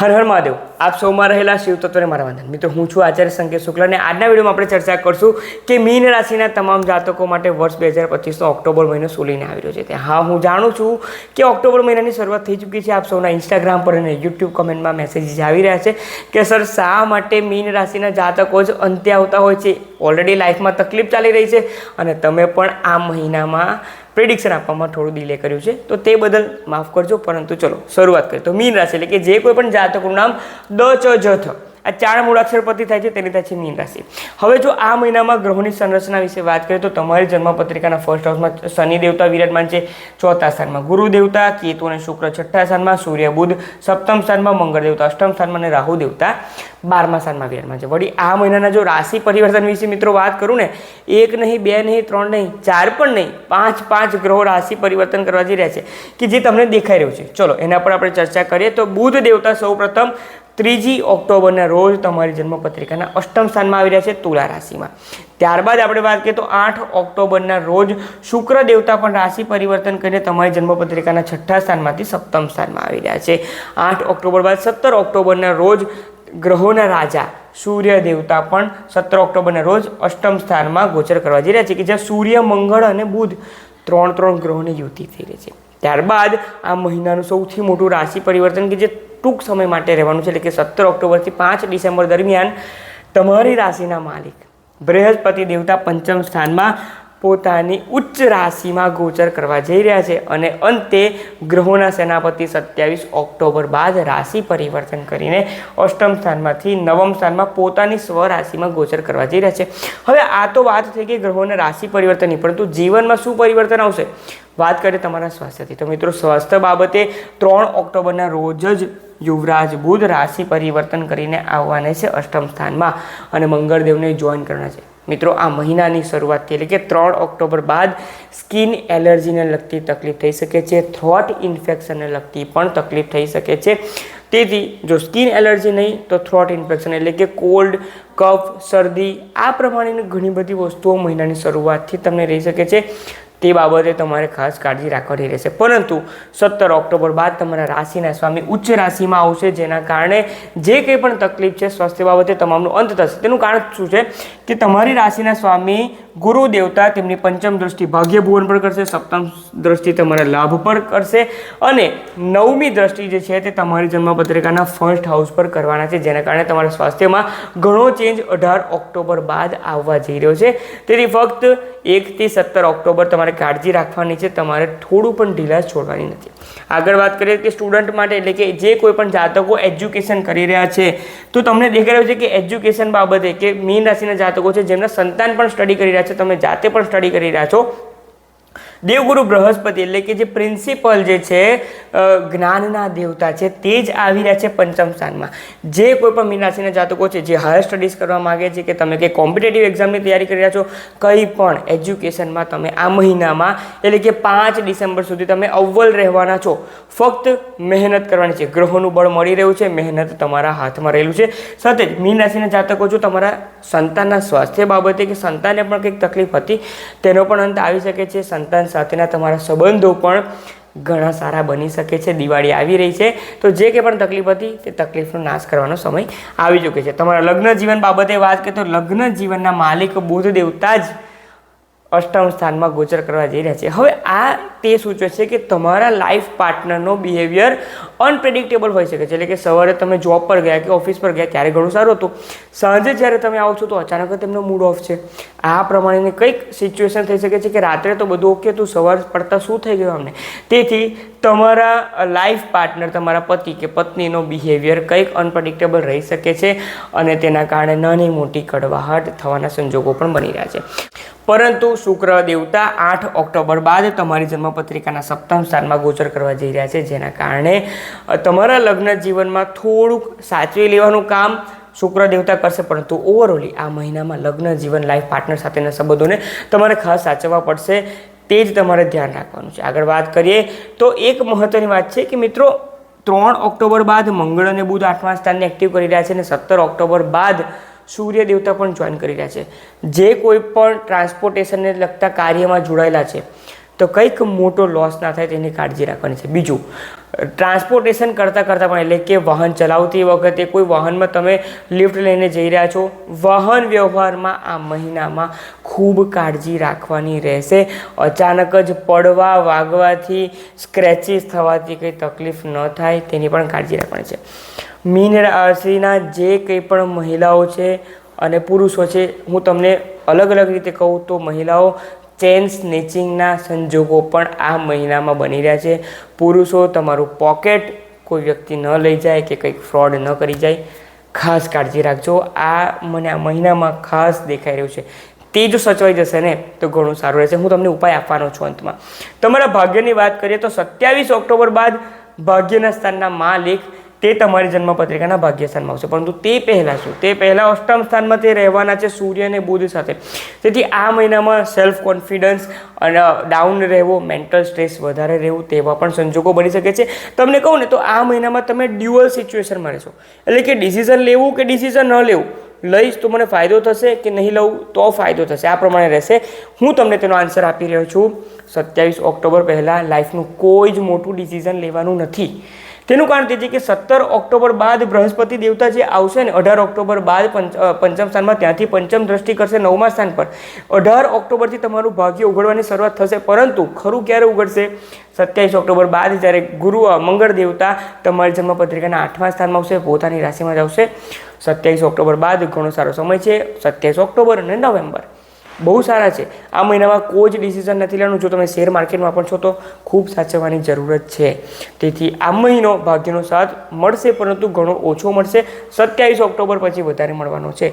હર હર મહાદેવ. આપ સૌમાં રહેલા શિવ તત્વને મારા વંદન. મિત્રો, હું છું આચાર્ય સંકેત શુક્લ અને આજના વિડીયોમાં આપણે ચર્ચા કરશું કે મીન રાશિના તમામ જાતકો માટે વર્ષ બે હજાર પચીસનો ઓક્ટોબર મહિનો સોલીને આવી રહ્યો છે. ત્યાં હા, હું જાણું છું કે ઓક્ટોબર મહિનાની શરૂઆત થઈ ચૂકી છે. આપ સૌના ઇન્સ્ટાગ્રામ પર અને યુટ્યુબ કમેન્ટમાં મેસેજીસ આવી રહ્યા છે કે, સર, શા માટે મીન રાશિના જાતકો જ અંતે આવતા હોય છે? ઓલરેડી લાઈફમાં તકલીફ ચાલી રહી છે અને તમે પણ આ મહિનામાં પ્રિડિક્શન આપવામાં થોડું ડિલે કર્યું છે. તો તે બદલ માફ કરજો, પરંતુ ચલો, શરૂઆત કરીએ. તો મીન રાશિ એટલે કે જે કોઈ પણ જાતકનું નામ દ, ચ, જ, થ. આ ચાર મૂળાક્ષર પરથી થાય છે, તેની થાય છે મીન રાશિ હવે જો આ મહિનામાં ગ્રહોની સંરચના વિશે વાત કરીએ તો તમારી જન્મપત્રિકાના ફર્સ્ટ હાઉસમાં શનિ દેવતા વિરાજમાન છે, ચોથા સ્થાનમાં ગુરુ દેવતા, કેતુ અને શુક્ર છઠ્ઠા સ્થાનમાં સૂર્ય બુધ, સપ્તમ સ્થાનમાં મંગળ દેવતા, અષ્ટમ સ્થાનમાં અને રાહુ દેવતા બારમા સ્થાનમાં વિરાજમાન છે. વળી આ મહિનાના જો રાશિ પરિવર્તન વિશે મિત્રો વાત કરું ને, એક નહીં, બે નહીં, ત્રણ નહીં, ચાર પણ નહીં, પાંચ પાંચ ગ્રહો રાશિ પરિવર્તન કરવા જઈ રહ્યા છે, કે જે તમને દેખાઈ રહ્યું છે. ચલો, એના પર આપણે ચર્ચા કરીએ. તો બુધ દેવતા સૌપ્રથમ ત્રીજી ઓક્ટોબરના રોજ તમારી જન્મપત્રિકાના અષ્ટમ સ્થાનમાં આવી રહ્યા છે તુલા રાશિમાં. ત્યારબાદ આપણે વાત કરીએ તો આઠ ઓક્ટોબરના રોજ શુક્ર દેવતા પણ રાશિ પરિવર્તન કરીને તમારી જન્મપત્રિકાના છઠ્ઠા સ્થાનમાંથી સપ્તમ સ્થાનમાં આવી રહ્યા છે. આઠ ઓક્ટોબર બાદ સત્તર ઓક્ટોબરના રોજ ગ્રહોના રાજા, સૂર્ય દેવતા પણ સત્તર ઓક્ટોબરના રોજ અષ્ટમ સ્થાનમાં ગોચર કરવા જઈ રહ્યા છે કે જ્યાં સૂર્ય, મંગળ અને બુધ ત્રણ ત્રણ ગ્રહોની યુતિ થઈ રહી છે. ત્યારબાદ આ મહિનાનું સૌથી મોટું રાશિ પરિવર્તન કે જે ટૂંક સમય માટે રહેવાનું છે એટલે કે સત્તર ઓક્ટોબરથી પાંચ ડિસેમ્બર દરમિયાન તમારી રાશિના માલિક બૃહસ્પતિ દેવતા પંચમ સ્થાનમાં પોતાની ઉચ્ચ રાશિમાં ગોચર કરવા જઈ રહ્યા છે અને અંતે ગ્રહોના સેનાપતિ સત્યાવીસ ઓક્ટોબર બાદ રાશિ પરિવર્તન કરીને અષ્ટમ સ્થાનમાંથી નવમ સ્થાનમાં પોતાની સ્વરાશિમાં ગોચર કરવા જઈ રહ્યા છે. હવે આ તો વાત થઈ ગઈ ગ્રહોના રાશિ પરિવર્તનની, પરંતુ જીવનમાં શું પરિવર્તન આવશે? વાત કરીએ તમારા સ્વાસ્થ્યથી. તો મિત્રો, સ્વાસ્થ્ય બાબતે ત્રણ ઓક્ટોબરના રોજ જ યુવરાજ બુધ રાશિ પરિવર્તન કરીને આવવાના છે અષ્ટમ સ્થાનમાં અને મંગળદેવને જોઈન કરવાના છે. મિત્રો, આ મહિનાની શરૂઆતથી એટલે કે ત્રણ ઓક્ટોબર બાદ સ્કિન એલર્જીને લગતી તકલીફ થઈ શકે છે થ્રોટ ઇન્ફેક્શનને લગતી પણ તકલીફ થઈ શકે છે. તેથી જો સ્કિન એલર્જી નહીં, તો થ્રોટ ઇન્ફેક્શન એટલે કે કોલ્ડ, કફ, શરદી આ પ્રમાણેની ઘણી બધી વસ્તુઓ મહિનાની શરૂઆતથી તમને રહી શકે છે. તે બાબતે તમારે ખાસ કાળજી રાખવાની રહેશે. પરંતુ સત્તર ઓક્ટોબર બાદ તમારા રાશિના સ્વામી ઉચ્ચ રાશિમાં આવશે, જેના કારણે જે કંઈ પણ તકલીફ છે, સ્વાસ્થ્ય બાબતે તમામનો અંત થશે. તેનું કારણ શું છે? કે તમારી રાશિના સ્વામી ગુરુ દેવતા તેમની પંચમ દ્રષ્ટિ ભાગ્ય ભુવન પર કરશે, સપ્તમ દ્રષ્ટિ તમારા લાભ પર કરશે અને નવમી દ્રષ્ટિ જે છે તે તમારી જન્મપત્રિકાના ફર્સ્ટ હાઉસ પર કરવાના છે, જેના કારણે તમારા સ્વાસ્થ્યમાં ઘણો ચેન્જ અઢાર ઓક્ટોબર બાદ આવવા જઈ રહ્યો છે. તેથી ફક્ત એકથી સત્તર ઓક્ટોબર તમારે કાળજી રાખવાની છે, તમારે થોડું પણ ઢીલા છોડવાની નથી. આગળ વાત કરીએ કે સ્ટુડન્ટ માટે એટલે કે જે કોઈ પણ જાતકો એજ્યુકેશન કરી રહ્યા છે, તો તમને દેખાઈ રહ્યું છે કે એજ્યુકેશન બાબતે કે મીન રાશિના જાતકો છે, જેમના સંતાન પણ સ્ટડી કરી રહ્યા છે તમે જાતે પણ સ્ટડી કરી રહ્યા છો. દેવગુરુ બૃહસ્પતિ એટલે કે જે પ્રિન્સિપલ જે છે જ્ઞાનના દેવતા છે, તે જ આવી રહ્યા છે પંચમ સ્થાનમાં. જે કોઈ પણ મીન રાશિના જાતકો છે, જે હાયર સ્ટડીઝ કરવા માગે છે કે તમે કંઈ કોમ્પિટેટિવ એક્ઝામની તૈયારી કરી રહ્યા છો, કંઈ પણ એજ્યુકેશનમાં તમે આ મહિનામાં, એટલે કે પાંચ ડિસેમ્બર સુધી તમે અવ્વલ રહેવાના છો. ફક્ત મહેનત કરવાની છે. ગ્રહોનું બળ મળી રહ્યું છે, મહેનત તમારા હાથમાં રહેલું છે. સાથે જ મીન જાતકો જો તમારા સંતાનના સ્વાસ્થ્ય બાબતે કે સંતાનને પણ કંઈક તકલીફ હતી, તેનો પણ અંત આવી શકે છે. સંતાન સાથેના તમારા સંબંધો પણ ઘણા સારા બની શકે છે. દિવાળી આવી રહી છે. તો જે કંઈ પણ તકલીફ હતી તે તકલીફનો નાશ કરવાનો સમય આવી ચૂક્યો છે. તમારા લગ્ન જીવન બાબતે વાત કરીએ તો લગ્ન જીવનના માલિક બુધ દેવતા જ અષ્ટમ સ્થાનમાં ગોચર કરવા જઈ રહ્યા છે. હવે આ તે સૂચવે છે કે તમારા લાઈફ પાર્ટનરનો બિહેવિયર અનપ્રેડિક્ટેબલ હોઈ શકે છે. એટલે કે સવારે તમે જોબ પર ગયા કે ઓફિસ પર ગયા ત્યારે ઘણું સારું હતું? સાંજે જ્યારે તમે આવો છો તો અચાનક તેમનો મૂડ ઓફ છે. આ પ્રમાણેની કંઈક સિચ્યુએશન થઈ શકે છે કે રાત્રે તો બધું ઓકે તું સવાર પડતા શું થઈ ગયું અમને? તેથી તમારા લાઈફ પાર્ટનર તમારા પતિ કે પત્નીનો બિહેવિયર કંઈક અનપ્રેડિક્ટેબલ રહી શકે છે અને તેના કારણે નાની મોટી કડવાહટ થવાના સંજોગો પણ બની રહ્યા છે. પરંતુ શુક્ર દેવતા આઠ ઓક્ટોબર બાદ તમારી જન્મપત્રિકાના સપ્તમ સ્થાનમાં ગોચર કરવા જઈ રહ્યા છે, જેના કારણે તમારા લગ્ન જીવનમાં થોડુંક સાચવી લેવાનું કામ શુક્ર દેવતા કરશે, પરંતુ ઓવરઓલી આ મહિનામાં લગ્ન જીવન લાઈફ પાર્ટનર સાથેના સંબંધોને તમારે ખાસ સાચવવા પડશે, તે જ તમારે ધ્યાન રાખવાનું છે. આગળ વાત કરીએ, તો એક મહત્ત્વની વાત છે કે મિત્રો, ત્રણ ઓક્ટોબર બાદ મંગળ અને બુધ આઠમા સ્થાનને એક્ટિવ કરી રહ્યા છે અને સત્તર ઓક્ટોબર બાદ સૂર્ય દેવતા પણ જોઈન કરી રહ્યા છે. જે કોઈ પણ ટ્રાન્સપોર્ટેશનને લગતા કાર્યમાં જોડાયેલા છે, તો કંઈક મોટો લોસ ના થાય તેની કાળજી રાખવાની છે. બીજું ટ્રાન્સપોર્ટેશન કરતાં કરતાં પણ એટલે કે વાહન ચલાવતી વખતે કોઈ વાહનમાં તમે લિફ્ટ લઈને જઈ રહ્યા છો, વાહન વ્યવહારમાં આ મહિનામાં ખૂબ કાળજી રાખવાની રહેશે. અચાનક જ પડવા વાગવાથી સ્ક્રેચીસ થવાથી કંઈ તકલીફ ન થાય તેની પણ કાળજી રાખવાની છે. મીન રાશિના જે કંઈ પણ મહિલાઓ છે અને પુરુષો છે, હું તમને અલગ અલગ રીતે કહું તો મહિલાઓ ચેન સ્નેચિંગના સંજોગો પણ આ મહિનામાં બની રહ્યા છે. પુરુષો તમારું પોકેટ કોઈ વ્યક્તિ ન લઈ જાય કે કંઈક ફ્રોડ ન કરી જાય, ખાસ કાળજી રાખજો. આ મને આ મહિનામાં ખાસ દેખાઈ રહ્યું છે. તે જો સચવાઈ જશે ને, તો ઘણું સારું રહેશે. હું તમને ઉપાય આપવાનો છું અંતમાં. તમારા ભાગ્યની વાત કરીએ તો સત્યાવીસ ઓક્ટોબર બાદ ભાગ્યના સ્થાનના માલિક તે તમારી જન્મપત્રિકાના ભાગ્ય સ્થાનમાં આવશે. પરંતુ તે પહેલાં શું? તે પહેલાં અષ્ટમ સ્થાનમાં તે રહેવાના છે સૂર્ય અને બુધ સાથે. તેથી આ મહિનામાં સેલ્ફ કોન્ફિડન્સ અને ડાઉન રહેવો મેન્ટલ સ્ટ્રેસ વધારે રહેવું તેવા પણ સંજોગો બની શકે છે. તમને કહું ને તો આ મહિનામાં તમે ડ્યુઅલ સિચ્યુએશનમાં રહેશો. એટલે કે ડિસિઝન લેવું કે ડિસિઝન ન લેવું? લઈશ તો મને ફાયદો થશે કે નહીં લઉં? તો ફાયદો થશે. આ પ્રમાણે રહેશે. હું તમને તેનો આન્સર આપી રહ્યો છું. સત્યાવીસ ઓક્ટોબર પહેલાં લાઈફનું કોઈ જ મોટું ડિસિઝન લેવાનું નથી. તેનું કારણ તે છે કે સત્તર ઓક્ટોબર બાદ બૃહસ્પતિ દેવતા જે આવશે ને, અઢાર ઓક્ટોબર બાદ પંચ પંચમ સ્થાનમાં ત્યાંથી પંચમ દ્રષ્ટિ કરશે નવમા સ્થાન પર. અઢાર ઓક્ટોબરથી તમારું ભાગ્ય ઉઘડવાની શરૂઆત થશે, પરંતુ ખરું ક્યારે ઉઘડશે? સત્યાવીસ ઓક્ટોબર બાદ જ્યારે ગુરુ મંગળ દેવતા તમારી જન્મપત્રિકાના આઠમા સ્થાનમાં આવશે, પોતાની રાશિમાં જ આવશે. સત્યાવીસ ઓક્ટોબર બાદ ઘણો સારો સમય છે. સત્યાવીસ ઓક્ટોબર અને નવેમ્બર. બહુ સારા છે. આ મહિનામાં કોઈ જ ડિસિઝન નથી લેવાનું. જો તમે શેર માર્કેટમાં પણ છો તો ખૂબ સાચવવાની જરૂરત છે. તેથી આ મહિનો ભાગ્યનો સાથ મળશે, પરંતુ ઘણો ઓછો મળશે. સત્યાવીસ ઓક્ટોબર પછી વધારે મળવાનો છે.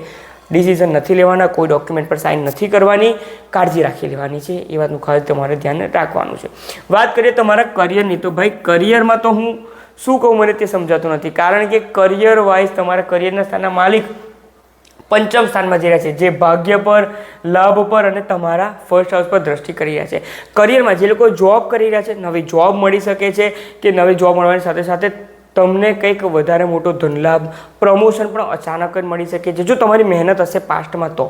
ડિસિઝન નથી લેવાના, કોઈ ડોક્યુમેન્ટ પર સાઇન નથી કરવાની. કાળજી રાખી લેવાની છે. એ વાતનું ખાસ તમારે ધ્યાન રાખવાનું છે. વાત કરીએ તમારા કરિયરની તો ભાઈ કરિયરમાં તો હું શું કહું મને તે સમજાતું નથી. કારણ કે કરિયર વાઇઝ તમારા કરિયરના સ્થાનના માલિક પંચમ સ્થાનમાં જઈ રહ્યા છે, જે ભાગ્ય પર, લાભ પર અને તમારા ફર્સ્ટ હાઉસ પર દ્રષ્ટિ કરી રહ્યા છે. કરિયરમાં જે લોકો જોબ કરી રહ્યા છે, નવી જોબ મળી શકે છે કે નવી જોબ મળવાની સાથે સાથે તમને કંઈક વધારે મોટો ધનલાભ પ્રમોશન પણ અચાનક જ મળી શકે છે. જો તમારી મહેનત હશે પાસ્ટમાં તો.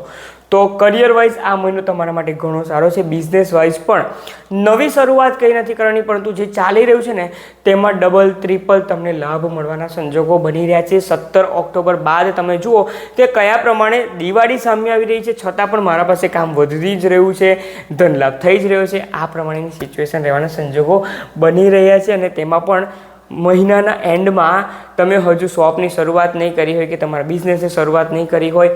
તો કરિયર વાઇઝ આ મહિનો તમારા માટે ઘણો સારો છે. બિઝનેસ વાઇઝ પણ. નવી શરૂઆત કંઈ નથી કરવાની, પરંતુ જે ચાલી રહ્યું છે ને, તેમાં ડબલ ત્રિપલ તમને લાભ મળવાના સંજોગો બની રહ્યા છે. સત્તર ઓક્ટોબર બાદ તમે જુઓ તે કયા પ્રમાણે દિવાળી સામે આવી રહી છે. છતાં પણ મારા પાસે કામ વધી જ રહ્યું છે. ધનલાભ થઈ જ રહ્યો છે. આ પ્રમાણેની સિચ્યુએશન રહેવાના સંજોગો બની રહ્યા છે અને તેમાં પણ મહિનાના એન્ડમાં તમે હજુ શોપની શરૂઆત નહીં કરી હોય કે તમારા બિઝનેસની શરૂઆત નહીં કરી હોય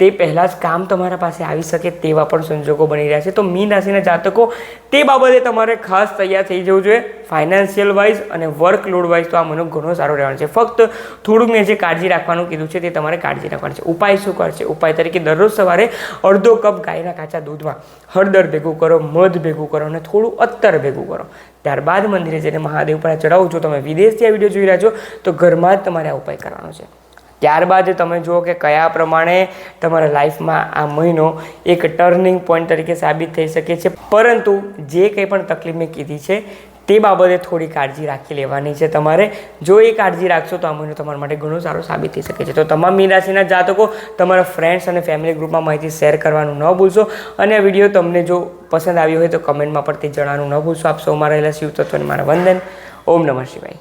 તે પહેલાં જ કામ તમારા પાસે આવી શકે તેવા પણ સંજોગો બની રહ્યા છે. તો મીન રાશિના જાતકો, તે બાબતે તમારે ખાસ તૈયાર થઈ જવું જોઈએ. ફાઇનાન્શિયલ વાઇઝ અને વર્કલોડ વાઇઝ તો આ મને ઘણો સારો રહેવાનો છે. ફક્ત થોડુંક મેં જે કાળજી રાખવાનું કીધું છે તે તમારે કાળજી રાખવાની છે. ઉપાય શું કરશે ઉપાય તરીકે દરરોજ સવારે અડધો કપ ગાયના કાચા દૂધમાં હળદર ભેગું કરો, મધ ભેગું કરો અને થોડું અત્તર ભેગું કરો. ત્યારબાદ મંદિરે જઈને મહાદેવ પર ચડાવો છો તમે વિદેશથી આ વીડિયો જોઈ રહ્યા છો, તો ઘરમાં જ તમારે આ ઉપાય કરવાનો છે. ત્યારબાદ તમે જુઓ કે કયા પ્રમાણે તમારા લાઈફમાં આ મહિનો એક ટર્નિંગ પોઈન્ટ તરીકે સાબિત થઈ શકે છે. પરંતુ જે કંઈ પણ તકલીફ મેં કીધી છે, તે બાબતે થોડી કાળજી રાખી લેવાની છે તમારે. જો એ કાળજી રાખશો તો આ મહિનો તમારા માટે ઘણો સારો સાબિત થઈ શકે છે. તો તમામ મીન જાતકો તમારા ફ્રેન્ડ્સ અને ફેમિલી ગ્રુપમાં માહિતી શેર કરવાનું ન ભૂલશો. અને આ વીડિયો તમને જો પસંદ આવ્યો હોય તો કમેન્ટમાં પણ તે જણાવવાનું ન ભૂલશો. આપ મારા રહેલા શિવ તત્વને મારા વંદન. ઓમ નમઃ શિવાય.